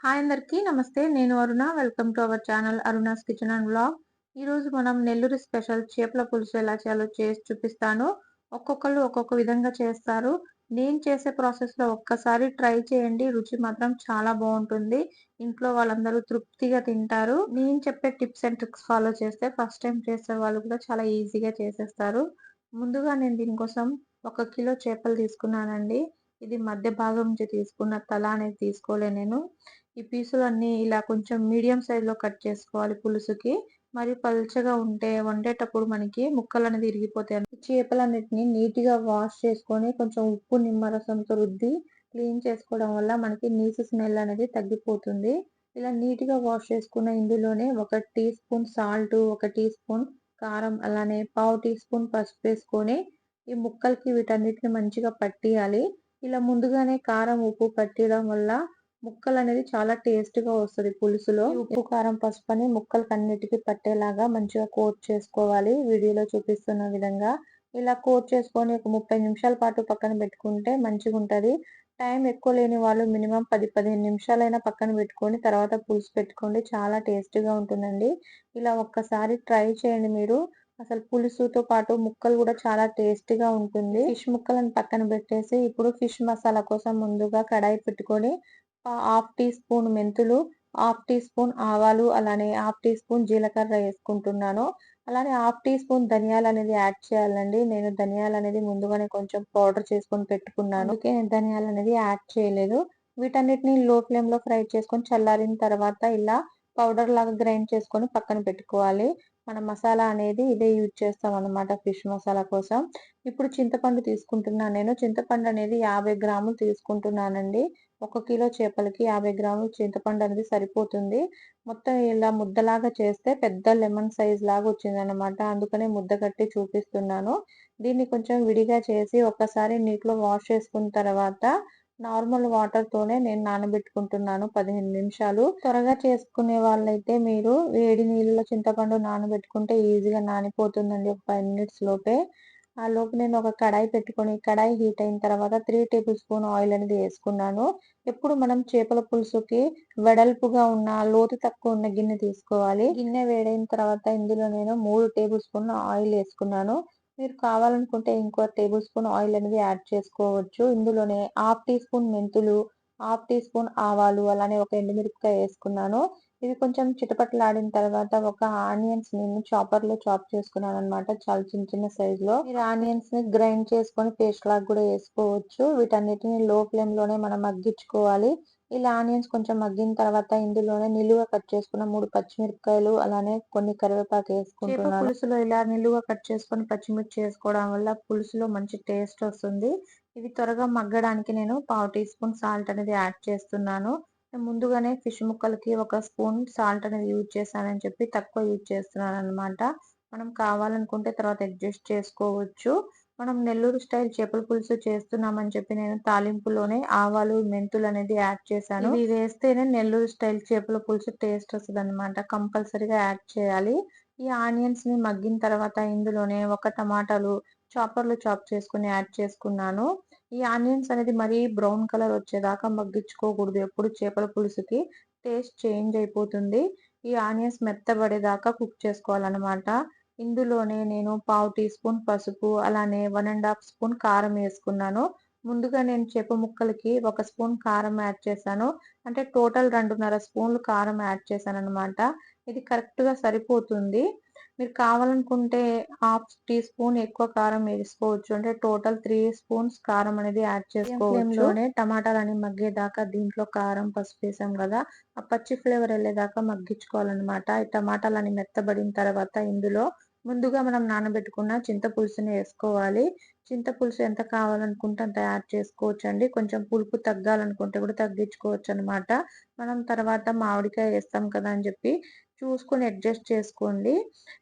Hi అందరికీ నమస్తే. నేను Aruna. Welcome to our channel Aruna's kitchen and blog ఈరోజు మనం నెల్లూరు స్పెషల్ చేపల పులుసు ఎలా చేయాలో చేసి చూపిస్తాను. ఒక్కొక్కళ్ళు ఒక్కొక్క విధంగా చేస్తారు. నేను చేసే ప్రాసెస్లో ఒక్కసారి ట్రై చేయండి. రుచి మాత్రం చాలా బాగుంటుంది. ఇంట్లో వాళ్ళందరూ తృప్తిగా తింటారు. నేను చెప్పే టిప్స్ అండ్ ట్రిక్స్ ఫాలో చేస్తే ఫస్ట్ టైం చేసే వాళ్ళు కూడా చాలా ఈజీగా చేసేస్తారు. ముందుగా నేను దీనికోసం ఒక కిలో చేపలు తీసుకున్నానండి. ఇది మధ్య భాగం నుంచి తీసుకున్న తల అనేది తీసుకోలే నేను. ఈ పీసులన్నీ ఇలా కొంచెం మీడియం సైజ్లో కట్ చేసుకోవాలి పులుసుకి. మరి పల్చగా ఉంటే వండేటప్పుడు మనకి ముక్కలు అనేది ఇరిగిపోతాయి చేపలన్నిటిని నీట్గా వాష్ చేసుకొని కొంచెం ఉప్పు నిమ్మరసంతో రుద్ది క్లీన్ చేసుకోవడం వల్ల మనకి నీసు స్మెల్ అనేది తగ్గిపోతుంది. ఇలా నీట్గా వాష్ చేసుకున్న ఇందులోనే ఒక టీ స్పూన్ సాల్ట్ ఒక టీ స్పూన్ కారం అలానే పావు టీ స్పూన్ పసుపు వేసుకొని ఈ ముక్కలకి వీటన్నిటిని మంచిగా పట్టియాలి. ఇలా ముందుగానే కారం ఉప్పు పట్టడం వల్ల ముక్కలు అనేది చాలా టేస్ట్గా వస్తుంది పులుసులో. ఉప్పు కారం పసుపు అని ముక్కలకి అన్నిటికీ పట్టేలాగా మంచిగా కోట్ చేసుకోవాలి. వీడియోలో చూపిస్తున్న విధంగా ఇలా కోట్ చేసుకొని ఒక ముప్పై నిమిషాల పాటు పక్కన పెట్టుకుంటే మంచిగా ఉంటుంది టైం ఎక్కువ లేని వాళ్ళు మినిమం పది పదిహేను నిమిషాలైనా పక్కన పెట్టుకొని తర్వాత పులుసు పెట్టుకోండి. చాలా టేస్టీగా ఉంటుందండి. ఇలా ఒక్కసారి ట్రై చేయండి మీరు. అసలు పులుసుతో పాటు ముక్కలు కూడా చాలా టేస్టీగా ఉంటుంది. ఫిష్ ముక్కలను పక్కన పెట్టేసి ఇప్పుడు ఫిష్ మసాలా కోసం ముందుగా కడాయి పెట్టుకొని హాఫ్ టీ స్పూన్ మెంతులు హాఫ్ టీ స్పూన్ ఆవాలు అలానే హాఫ్ టీ స్పూన్ జీలకర్ర వేసుకుంటున్నాను. అలానే హాఫ్ టీ స్పూన్ ధనియాలు అనేది యాడ్ చేయాలండి. నేను ధనియాలు అనేది ముందుగానే కొంచెం పౌడర్ చేసుకొని పెట్టుకున్నాను. ఓకే నేను ధనియాలు అనేది యాడ్ చేయలేదు. వీటన్నిటిని లో ఫ్లేమ్లో ఫ్రై చేసుకొని చల్లారిన తర్వాత ఇలా పౌడర్ లాగా గ్రైండ్ చేసుకొని పక్కన పెట్టుకోవాలి. మన మసాలా అనేది ఇదే యూజ్ చేస్తాం అనమాట ఫిష్ మసాలా కోసం. ఇప్పుడు చింతపండు తీసుకుంటున్నాను నేను. చింతపండు అనేది యాభై గ్రాములు తీసుకుంటున్నానండి. ఒక కిలో చేపలకి యాభై గ్రాములు చింతపండు అనేది సరిపోతుంది. మొత్తం ఇలా ముద్దలాగా చేస్తే పెద్ద లెమన్ సైజ్ లాగా వచ్చింది అనమాట అందుకనే ముద్ద కట్టి చూపిస్తున్నాను. దీన్ని కొంచెం విడిగా చేసి ఒకసారి నీటిలో వాష్ చేసుకున్న తర్వాత నార్మల్ వాటర్ తోనే నేను నానబెట్టుకుంటున్నాను పదిహేను నిమిషాలు. త్వరగా చేసుకునే వాళ్ళైతే మీరు వేడి నీళ్ళలో చింతపండు నానబెట్టుకుంటే ఈజీగా నానిపోతుందండి. ఒక ఫైవ్ మినిట్స్ లోపే. ఆ లోపు నేను ఒక కడాయి పెట్టుకొని కడాయి హీట్ అయిన తర్వాత త్రీ టేబుల్ స్పూన్ ఆయిల్ అనేది వేసుకున్నాను. ఎప్పుడు మనం చేపల పులుసుకి వెడల్పుగా ఉన్న లోతు తక్కువ ఉన్న గిన్నె తీసుకోవాలి. గిన్నె వేడైన తర్వాత ఇందులో నేను మూడు టేబుల్ స్పూన్ ఆయిల్ వేసుకున్నాను. మీరు కావాలనుకుంటే ఇంకో టేబుల్ స్పూన్ ఆయిల్ అనేది యాడ్ చేసుకోవచ్చు. ఇందులోనే హాఫ్ టీ స్పూన్ మెంతులు హాఫ్ టీ స్పూన్ ఆవాలు అలానే ఒక ఎండుమిరపకాయ వేసుకున్నాను. ఇవి కొంచెం చిటపట్లాడిన తర్వాత ఒక ఆనియన్స్ నేను చాపర్లో చాప్ చేసుకున్నాను అనమాట చాలా చిన్న చిన్న సైజ్లో. మీరు ఆనియన్స్ని గ్రైండ్ చేసుకొని పేస్ట్ లాగా కూడా వేసుకోవచ్చు. వీటన్నిటిని లో ఫ్లేమ్లోనే మనం మగ్గించుకోవాలి. ఇలా ఆనియన్స్ కొంచెం మగ్గిన తర్వాత ఇందులోనే నిలువ కట్ చేసుకున్న మూడు పచ్చిమిరపకాయలు అలానే కొన్ని కరివేపాకు వేసుకుంటున్నాను. పులుసులో ఇలా నిలువ కట్ చేసుకొని పచ్చిమిర్చి వేసుకోవడం వల్ల పులుసులో మంచి టేస్ట్ వస్తుంది. ఇది త్వరగా మగ్గడానికి నేను పావు టీ స్పూన్ సాల్ట్ అనేది యాడ్ చేస్తున్నాను. ముందుగానే ఫిష్ ముక్కలకి ఒక స్పూన్ సాల్ట్ అనేది యూజ్ చేశానని చెప్పి తక్కువ యూజ్ చేస్తున్నాను అనమాట మనం కావాలనుకుంటే తర్వాత అడ్జస్ట్ చేసుకోవచ్చు. మనం నెల్లూరు స్టైల్ చేపల పులుసు చేస్తున్నామని చెప్పి నేను తాలింపులోనే ఆవాలు మెంతులు అనేది యాడ్ చేశాను. ఇవి వేస్తేనే నెల్లూరు స్టైల్ చేపల పులుసు టేస్ట్ వస్తుంది అనమాట కంపల్సరీగా యాడ్ చేయాలి. ఈ ఆనియన్స్ని మగ్గిన తర్వాత ఇందులోనే ఒక టమాటాలు చాపర్లు చాప్ చేసుకుని యాడ్ చేసుకున్నాను. ఈ ఆనియన్స్ అనేది మరీ బ్రౌన్ కలర్ వచ్చేదాకా మగ్గించుకోకూడదు. ఎప్పుడు చేపల పులుసుకి టేస్ట్ చేంజ్ అయిపోతుంది. ఈ ఆనియన్స్ మెత్తబడేదాకా కుక్ చేసుకోవాలన్నమాట. ఇందులోనే నేను పావు టీ స్పూన్ పసుపు అలానే వన్ అండ్ హాఫ్ స్పూన్ కారం వేసుకున్నాను. ముందుగా నేను చేప ముక్కలకి ఒక స్పూన్ కారం యాడ్ చేశాను. అంటే టోటల్ రెండున్నర స్పూన్లు కారం యాడ్ చేశాను అనమాట ఇది కరెక్ట్గా సరిపోతుంది. మీరు కావాలనుకుంటే హాఫ్ టీ స్పూన్ ఎక్కువ కారం వేసుకోవచ్చు. అంటే టోటల్ త్రీ స్పూన్స్ కారం అనేది యాడ్ చేసుకోవచ్చు. టమాటాలని మగ్గేదాకా దీంట్లో కారం పసుపు వేసాం కదా ఆ పచ్చి ఫ్లేవర్ వెళ్ళేదాకా మగ్గించుకోవాలన్నమాట. ఈ టమాటాలని మెత్తబడిన తర్వాత ఇందులో ముందుగా మనం నానబెట్టుకున్న చింతపులుసుని వేసుకోవాలి. చింతపులుసు ఎంత కావాలనుకుంటే అంత యాడ్ చేసుకోవచ్చు అండి కొంచెం పులుపు తగ్గాలనుకుంటే కూడా తగ్గించుకోవచ్చు అనమాట మనం తర్వాత మామిడికాయ వేస్తాం కదా అని చెప్పి చూసుకొని అడ్జస్ట్ చేసుకోండి.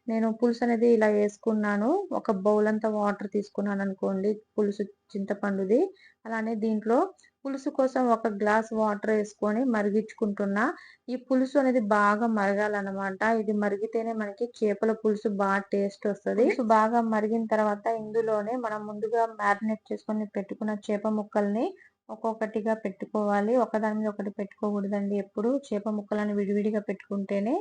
నేను పులుసు అనేది ఇలా వేసుకున్నాను. ఒక బౌల్ అంతా వాటర్ తీసుకున్నాను అనుకోండి పులుసు చింతపండుది. అలానే దీంట్లో పులుసు కోసం ఒక గ్లాస్ వాటర్ వేసుకొని మరిగించుకుంటున్నా. ఈ పులుసు అనేది బాగా మరగాలన్నమాట. ఇది మరిగితేనే మనకి చేపల పులుసు బాగా టేస్ట్ వస్తుంది. బాగా మరిగిన తర్వాత ఇందులోనే మనం ముందుగా మ్యారినేట్ చేసుకొని పెట్టుకున్న చేప ముక్కల్ని ఒక్కొక్కటిగా పెట్టుకోవాలి. ఒకదాని మీద ఒకటి పెట్టుకోకూడదండి ఎప్పుడు. చేప ముక్కలను విడివిడిగా పెట్టుకుంటేనే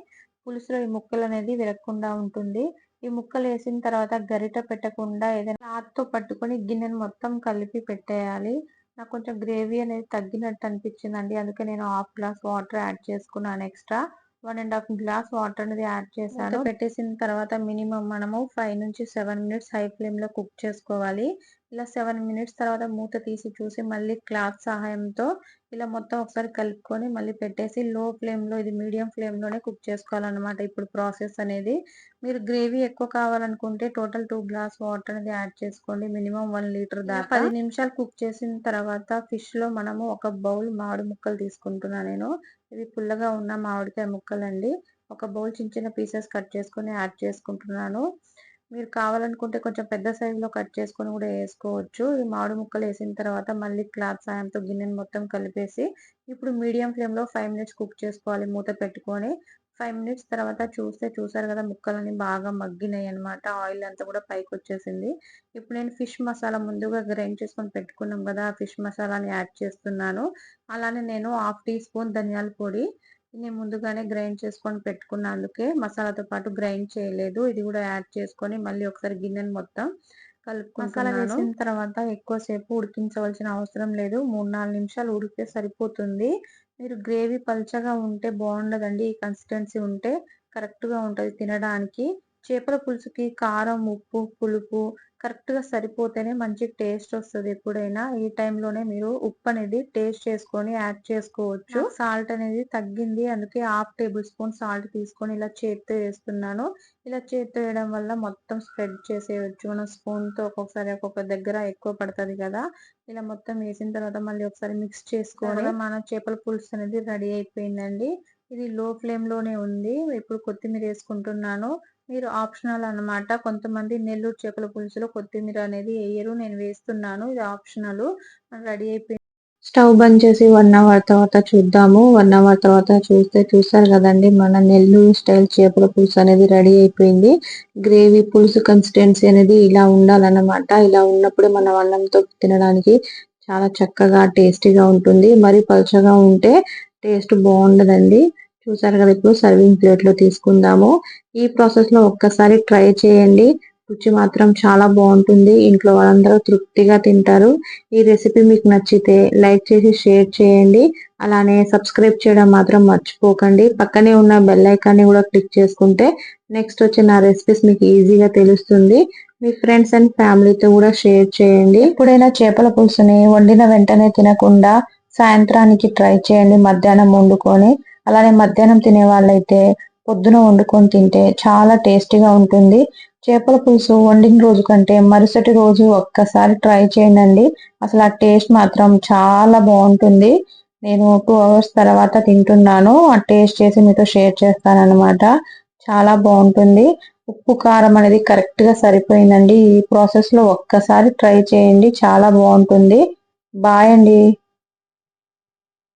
పులుసులో ఈ ముక్కలు అనేది విరగకుండా ఉంటుంది. ఈ ముక్కలు వేసిన తర్వాత గరిట పెట్టకుండా ఏదైనా క్లాత్తో పట్టుకొని గిన్నెను మొత్తం కలిపి పెట్టేయాలి. నాకు కొంచెం గ్రేవీ అనేది తగ్గినట్టు అనిపించిందండి. అందుకే నేను హాఫ్ గ్లాస్ వాటర్ యాడ్ చేసుకున్నాను extra. One and half glass water అనేది యాడ్ చేశాను. పెట్టేసిన తర్వాత మినిమం మనము ఫైవ్ నుంచి సెవెన్ మినిట్స్ హై ఫ్లేమ్లో కుక్ చేసుకోవాలి. ఇలా సెవెన్ మినిట్స్ తర్వాత మూత తీసి చూసి మళ్ళీ క్లాత్ సహాయంతో ఇలా మొత్తం ఒకసారి కలుపుకొని మళ్ళీ పెట్టేసి లో ఫ్లేమ్లో ఇది మీడియం ఫ్లేమ్లోనే కుక్ చేసుకోవాలన్నమాట. ఇప్పుడు ప్రాసెస్ అనేది మీరు గ్రేవీ ఎక్కువ కావాలనుకుంటే టోటల్ టూ గ్లాస్ వాటర్ అనేది యాడ్ చేసుకోండి. మినిమం వన్ లీటర్ దాకా. పది నిమిషాలు కుక్ చేసిన తర్వాత ఫిష్లో మనము ఒక బౌల్ మామిడి ముక్కలు తీసుకుంటున్నా నేను. ఇవి పుల్లగా ఉన్న మామిడికాయ ముక్కలండి. ఒక బౌల్ చిన్న చిన్న పీసెస్ కట్ చేసుకొని యాడ్ చేసుకుంటున్నాను. మీరు కావాలనుకుంటే కొంచెం పెద్ద సైజులో కట్ చేసుకొని కూడా వేసుకోవచ్చు. ఈ మామిడి ముక్కలు వేసిన తర్వాత మళ్ళీ క్లాత్ సాయంతో గిన్నెను మొత్తం కలిపేసి ఇప్పుడు మీడియం ఫ్లేమ్లో ఫైవ్ మినిట్స్ కుక్ చేసుకోవాలి. మూత పెట్టుకొని ఫైవ్ మినిట్స్ తర్వాత చూస్తే చూసారు కదా ముక్కలని బాగా మగ్గినాయి అనమాట ఆయిల్ అంతా కూడా పైకి వచ్చేసింది. ఇప్పుడు నేను ఫిష్ మసాలా ముందుగా గ్రైండ్ చేసుకొని పెట్టుకున్నాం కదా ఆ ఫిష్ మసాలాని యాడ్ చేస్తున్నాను. అలానే నేను హాఫ్ టీ స్పూన్ ధనియాల పొడి నేను ముందుగానే గ్రైండ్ చేసుకొని పెట్టుకున్న అందుకే మసాలాతో పాటు గ్రైండ్ చేయలేదు. ఇది కూడా యాడ్ చేసుకొని మళ్ళీ ఒకసారి గిన్నెని మొత్తం మసాలా వేసిన తర్వాత ఎక్కువసేపు ఉడికించవలసిన అవసరం లేదు. మూడు నాలుగు నిమిషాలు ఉడికితే సరిపోతుంది. మీరు గ్రేవీ పల్చగా ఉంటే బాగుండదండి. ఈ కన్సిస్టెన్సీ ఉంటే కరెక్ట్గా ఉంటది తినడానికి. చేపల పులుసుకి కారం ఉప్పు పులుపు కరెక్ట్గా సరిపోతేనే మంచి టేస్ట్ వస్తుంది ఎప్పుడైనా. ఈ టైంలోనే మీరు ఉప్పు అనేది టేస్ట్ చేసుకొని యాడ్ చేసుకోవచ్చు. సాల్ట్ అనేది తగ్గింది. అందుకే హాఫ్ టేబుల్ స్పూన్ సాల్ట్ తీసుకొని ఇలా చేతితో వేస్తున్నాను. ఇలా చేతితో వేయడం వల్ల మొత్తం స్ప్రెడ్ చేసేయచ్చు. మనం స్పూన్తో ఒక్కొక్కసారి ఒక్కొక్క దగ్గర ఎక్కువ పడుతుంది కదా. ఇలా మొత్తం వేసిన తర్వాత మళ్ళీ ఒకసారి మిక్స్ చేసుకొని మన చేపల పులుసు అనేది రెడీ అయిపోయిందండి. ఇది లో ఫ్లేమ్లోనే ఉంది. ఇప్పుడు కొత్తిమీర వేసుకుంటున్నాను. మీరు ఆప్షనల్ అనమాట కొంతమంది నెల్లూరు చేపల పులుసులో కొత్తిమీర అనేది వేయరు. నేను వేస్తున్నాను. ఇది ఆప్షనల్. రెడీ అయిపోయింది. స్టవ్ బంద్ చేసి వన్ అవర్ తర్వాత చూద్దాము. వన్ అవర్ తర్వాత చూస్తే చూస్తారు కదండి. మన నెల్లూరు స్టైల్ చేపల పులుసు అనేది రెడీ అయిపోయింది. గ్రేవీ పులుసు కన్సిస్టెన్సీ అనేది ఇలా ఉండాలన్నమాట. ఇలా ఉన్నప్పుడే మన అన్నంతో తినడానికి చాలా చక్కగా టేస్టీగా ఉంటుంది. మరి పలుచగా ఉంటే టేస్ట్ బాగుండదండి. చూసారు కదా ఇప్పుడు సర్వింగ్ ప్లేట్లో తీసుకుందాము. ఈ ప్రాసెస్లో ఒక్కసారి ట్రై చేయండి. రుచి మాత్రం చాలా బాగుంటుంది. ఇంట్లో వాళ్ళందరూ తృప్తిగా తింటారు. ఈ రెసిపీ మీకు నచ్చితే లైక్ చేసి షేర్ చేయండి. అలానే సబ్స్క్రైబ్ చేయడం మాత్రం మర్చిపోకండి. పక్కనే ఉన్న బెల్ ఐకాన్ని కూడా క్లిక్ చేసుకుంటే నెక్స్ట్ వచ్చే నా రెసిపీస్ మీకు ఈజీగా తెలుస్తుంది. మీ ఫ్రెండ్స్ అండ్ ఫ్యామిలీతో కూడా షేర్ చేయండి. ఎప్పుడైనా చేపల పులుసుని వండిన వెంటనే తినకుండా సాయంత్రానికి ట్రై చేయండి. మధ్యాహ్నం వండుకొని అలానే మధ్యాహ్నం తినే వాళ్ళైతే పొద్దున వండుకొని తింటే చాలా టేస్టీగా ఉంటుంది. చేపల పులుసు వండిన రోజు కంటే మరుసటి రోజు ఒక్కసారి ట్రై చేయండి అసలు ఆ టేస్ట్ మాత్రం చాలా బాగుంటుంది. నేను టూ అవర్స్ తర్వాత తింటున్నాను. ఆ టేస్ట్ చేసి మీతో షేర్ చేస్తాను అనమాట చాలా బాగుంటుంది. ఉప్పు కారం అనేది కరెక్ట్గా సరిపోయిందండి. ఈ ప్రాసెస్లో ఒక్కసారి ట్రై చేయండి. చాలా బాగుంటుంది. బాయ్ అండి.